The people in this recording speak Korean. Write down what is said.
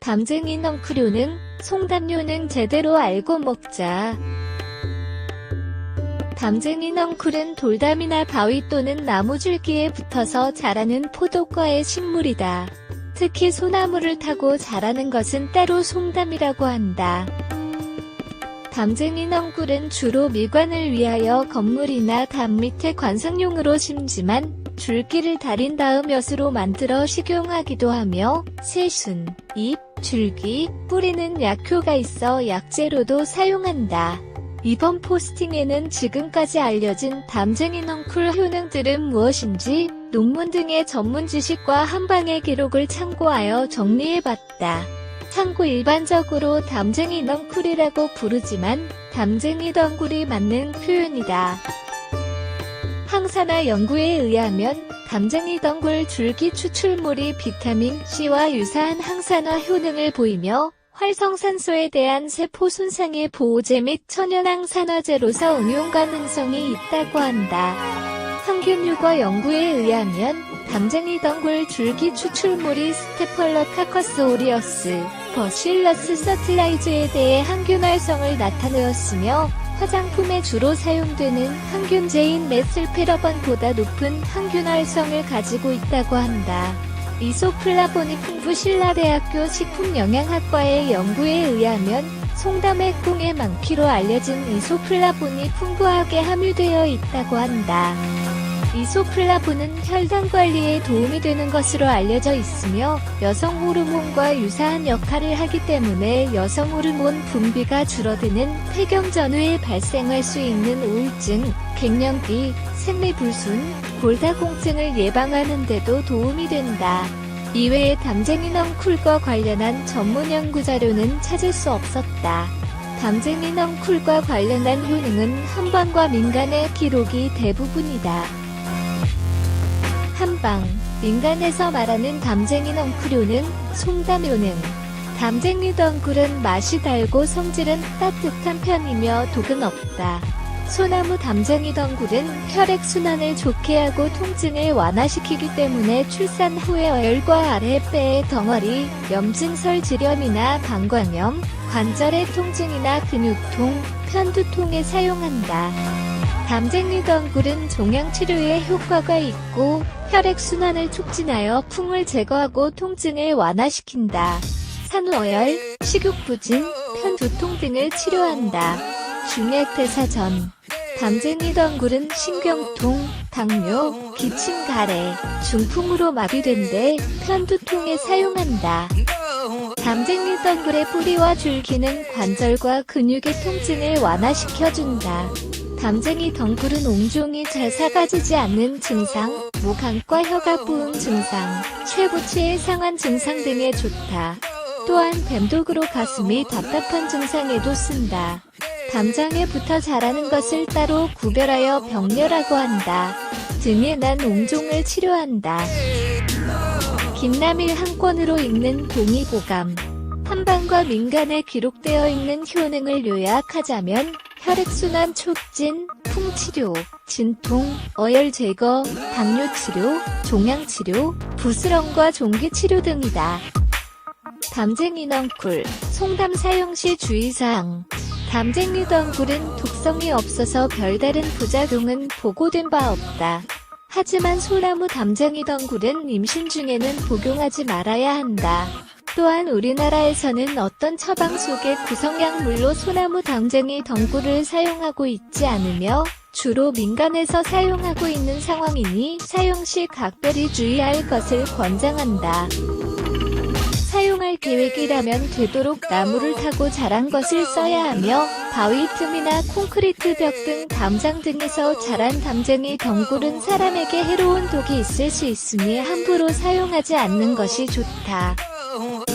담쟁이 넝크료는 송담요는 제대로 알고 먹자. 담쟁이 넝쿨은 돌담이나 바위 또는 나무 줄기에 붙어서 자라는 포도과의 식물이다. 특히 소나무를 타고 자라는 것은 때로 송담이라고 한다. 담쟁이 넝쿨은 주로 미관을 위하여 건물이나 담 밑에 관상용으로 심지만 줄기를 다린 다음 엿으로 만들어 식용하기도 하며 새순, 잎, 줄기, 뿌리는 약효가 있어 약재로도 사용한다. 이번 포스팅에는 지금까지 알려진 담쟁이 넝쿨 효능들은 무엇인지 논문 등의 전문 지식과 한방의 기록을 참고하여 정리해봤다. 참고 일반적으로 담쟁이 넝쿨이라고 부르지만 담쟁이 덩굴이 맞는 표현이다. 항산화 연구에 의하면 담쟁이 덩굴 줄기 추출물이 비타민 C와 유사한 항산화 효능을 보이며 활성산소에 대한 세포 손상의 보호제 및 천연항산화제로서 응용 가능성이 있다고 한다. 항균유과 연구에 의하면 담쟁이 덩굴 줄기 추출물이 스테펄러 카커스 오리어스, 버실러스 서틀라이즈에 대해 항균 활성을 나타내었으며 화장품에 주로 사용되는 항균제인 메슬페러번보다 높은 항균 활성을 가지고 있다고 한다. 이소플라본이 풍부 신라대학교 식품영양학과의 연구에 의하면 송담의 콩에 많기로 알려진 이소플라본이 풍부하게 함유되어 있다고 한다. 이소플라본은 혈당 관리에 도움이 되는 것으로 알려져 있으며 여성 호르몬과 유사한 역할을 하기 때문에 여성 호르몬 분비가 줄어드는 폐경 전후에 발생할 수 있는 우울증, 갱년기, 생리불순, 골다공증을 예방하는 데도 도움이 된다. 이외에 담쟁이 넝쿨과 관련한 전문 연구 자료는 찾을 수 없었다. 담쟁이 넝쿨과 관련한 효능은 한방과 민간의 기록이 대부분이다. 한방, 민간에서 말하는 담쟁이 넝쿨효능, 송담효능. 담쟁이 덩굴은 맛이 달고 성질은 따뜻한 편이며 독은 없다. 소나무 담쟁이 덩굴은 혈액순환을 좋게 하고 통증을 완화시키기 때문에 출산 후에 어열과 아랫배의 덩어리, 염증설 질염이나 방광염, 관절의 통증이나 근육통, 편두통에 사용한다. 담쟁이 덩굴은 종양 치료에 효과가 있고 혈액 순환을 촉진하여 풍을 제거하고 통증을 완화시킨다. 산후어열, 식욕부진, 편두통 등을 치료한다. 중액대사전 담쟁이 덩굴은 신경통, 당뇨, 기침 가래, 중풍으로 마비된 데 편두통에 사용한다. 담쟁이 덩굴의 뿌리와 줄기는 관절과 근육의 통증을 완화시켜준다. 담쟁이 덩굴은 옹종이 잘 사가지지 않는 증상, 무감과 혀가 부은 증상, 쇠부치의 상한 증상 등에 좋다. 또한 뱀독으로 가슴이 답답한 증상에도 쓴다. 담장에 붙어 자라는 것을 따로 구별하여 병렬하고 한다. 등에 난 옹종을 치료한다. 김남일 한 권으로 읽는 동의보감. 한방과 민간에 기록되어 있는 효능을 요약하자면 혈액순환 촉진, 풍치료, 진통, 어열 제거, 당뇨 치료, 종양 치료, 부스럼과 종기 치료 등이다. 담쟁이 넝쿨, 송담 사용 시 주의사항. 담쟁이 덩굴은 독성이 없어서 별다른 부작용은 보고된 바 없다. 하지만 소나무 담쟁이 덩굴은 임신 중에는 복용하지 말아야 한다. 또한 우리나라에서는 어떤 처방 속에 구성약물로 소나무 담쟁이 덩굴을 사용하고 있지 않으며 주로 민간에서 사용하고 있는 상황이니 사용 시 각별히 주의할 것을 권장한다. 사용할 계획이라면 되도록 나무를 타고 자란 것을 써야 하며 바위 틈이나 콘크리트 벽 등 담장 등에서 자란 담쟁이 덩굴은 사람에게 해로운 독이 있을 수 있으니 함부로 사용하지 않는 것이 좋다. Oh.